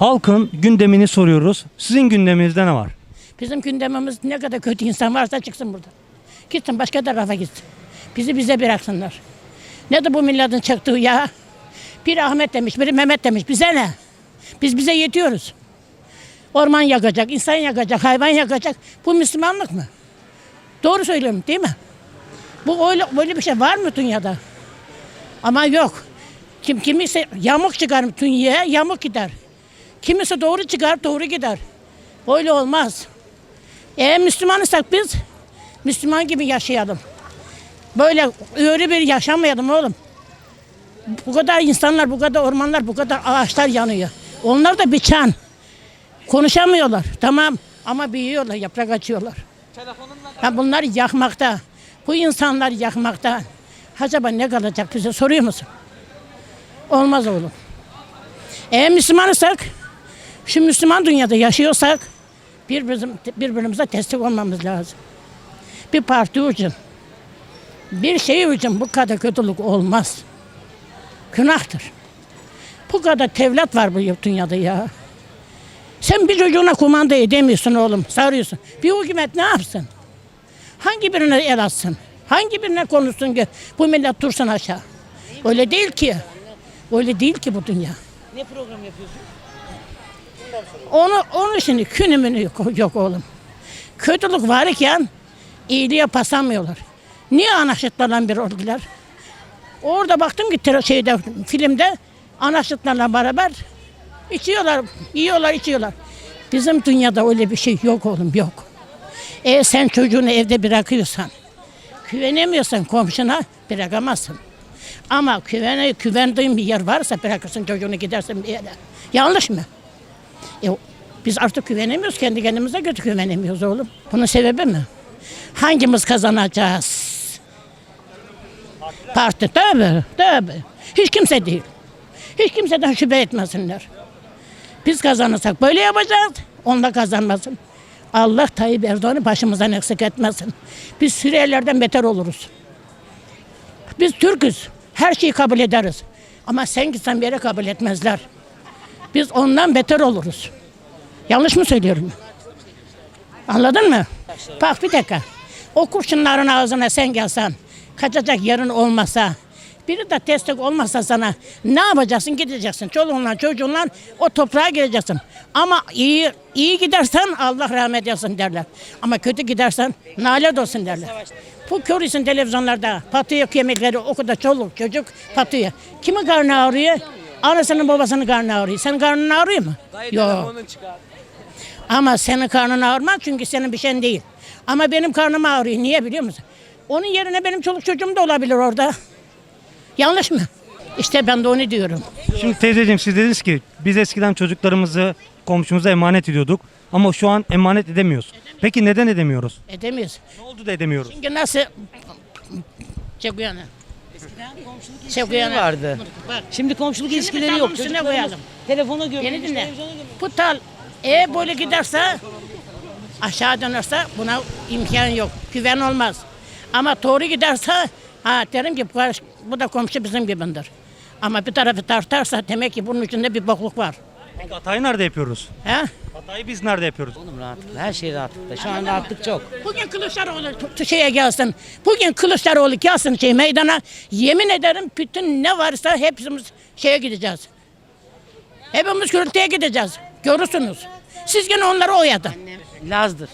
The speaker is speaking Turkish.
Halkın gündemini soruyoruz. Sizin gündeminizde ne var? Bizim gündemimiz ne kadar kötü insan varsa çıksın burada. Gitsin başka tarafa gitsin. Bizi bize bıraksınlar. Ne de bu milletin çıktığı ya. Biri Ahmet demiş, biri Mehmet demiş. Bize ne? Biz bize yetiyoruz. Orman yakacak, insan yakacak, hayvan yakacak. Bu Müslümanlık mı? Doğru söylüyorum değil mi? Bu öyle, böyle bir şey var mı dünyada? Ama yok. Kim kimisi yamuk çıkar dünyaya, yamuk gider. Kimisi doğru çıkar, doğru gider. Öyle olmaz. Eğer Müslümanıysak biz Müslüman gibi yaşayalım. Böyle öyle bir yaşamayalım oğlum. Bu kadar insanlar, bu kadar ormanlar, bu kadar ağaçlar yanıyor. Onlar da biçen. Konuşamıyorlar. Tamam ama büyüyorlar, yaprak açıyorlar. Ha bunlar yakmakta. Bu insanlar yakmakta. Acaba ne kalacak bize soruyor musun? Olmaz oğlum. Eğer Müslümanıysak, şu Müslüman dünyada yaşıyorsak birbirim, birbirimize destek olmamız lazım. Bir parti için, bir şey için bu kadar kötülük olmaz. Günahtır. Bu kadar tevlat var bu dünyada ya. Sen bir çocuğuna kumanda edemiyorsun oğlum, sarıyorsun. Bir hükümet ne yapsın? Hangi birine el atsın? Hangi birine konuşsun ki bu millet dursun aşağı? Öyle değil ki. Öyle değil ki bu dünya. Ne program yapıyorsun? Onu, onun için künümünü yok, yok oğlum. Kötülük var iken iyiliğe pasamıyorlar. Niye anaşıtlarla bir oldular? Orada baktım ki şeyde, filmde anaşıtlarla beraber içiyorlar, yiyorlar, içiyorlar. Bizim dünyada öyle bir şey yok oğlum, yok. E sen çocuğunu evde bırakıyorsan, güvenemiyorsan komşuna bırakamazsın. Ama güvene, güvendiğin bir yer varsa bırakırsın çocuğunu gidersin bir yere. Yanlış mı? E, biz artık güvenemiyoruz. Kendi kendimize kötü güvenemiyoruz oğlum. Bunun sebebi mi? Hangimiz kazanacağız? Parti. Tabii, tabii. Hiç kimse değil. Hiç kimseden şüphe etmesinler. Biz kazanırsak böyle yapacağız. Onda kazanmasın. Allah Tayyip Erdoğan'ı başımızdan eksik etmesin. Biz Suriyelilerden beter oluruz. Biz Türk'üz. Her şeyi kabul ederiz. Ama sen gitsen bir yere kabul etmezler. Biz ondan beter oluruz. Yanlış mı söylüyorum? Anladın mı? Bak bir dakika. O kurşunların ağzına sen gelsen, kaçacak yerin olmasa, biri de destek olmasa sana ne yapacaksın? Gideceksin. Çoluğunla çocuğunla o toprağa gireceksin. Ama iyi iyi gidersen Allah rahmet etsin derler. Ama kötü gidersen nalet olsun derler. Bu görüyorsun televizyonlarda patıyor kemikleri o kadar çoluk çocuk patıyor. Kimin karnı ağrıyor? Anasının babasının karnı ağrıyor. Senin karnın ağrıyor mu? Yok. Ama senin karnın ağrımaz çünkü senin bir şeyin değil. Ama benim karnım ağrıyor. Niye biliyor musun? Onun yerine benim çoluk çocuğum da olabilir orada. Yanlış mı? İşte ben de onu diyorum. Şimdi teyzeciğim siz dediniz ki biz eskiden çocuklarımızı komşumuza emanet ediyorduk ama şu an emanet edemiyoruz. Peki neden edemiyoruz? Edemiyoruz. Ne oldu da edemiyoruz? Çünkü nasıl... Komşuluk Şey ilişkileri koyana. vardı. Bak. Şimdi komşuluk Şimdi ilişkileri bir yok. üstüne Çocuklarımız koyalım. Telefona görüyor. Beni dinle. televizyona görüyor. Bu tal eğer böyle giderse aşağı dönerse buna imkan yok. Güven olmaz. Ama doğru giderse ha derim ki bu, bu da komşu bizim gibidir. Ama bir tarafı tartarsa demek ki bunun içinde bir bokluk var. Peki hatayı nerede yapıyoruz? He? Hatayı biz nerede yapıyoruz? Oğlum rahatlıkla. Her şey rahatlıkla. Şu an rahatlık çok. Bugün Kılıçdaroğlu şeye gelsin. Bugün Kılıçdaroğlu gelsin şey meydana. Yemin ederim bütün ne varsa hepimiz şeye gideceğiz. Hepimiz gürültüye gideceğiz. Görürsünüz. Siz gene onları oyadın. Laz'dır.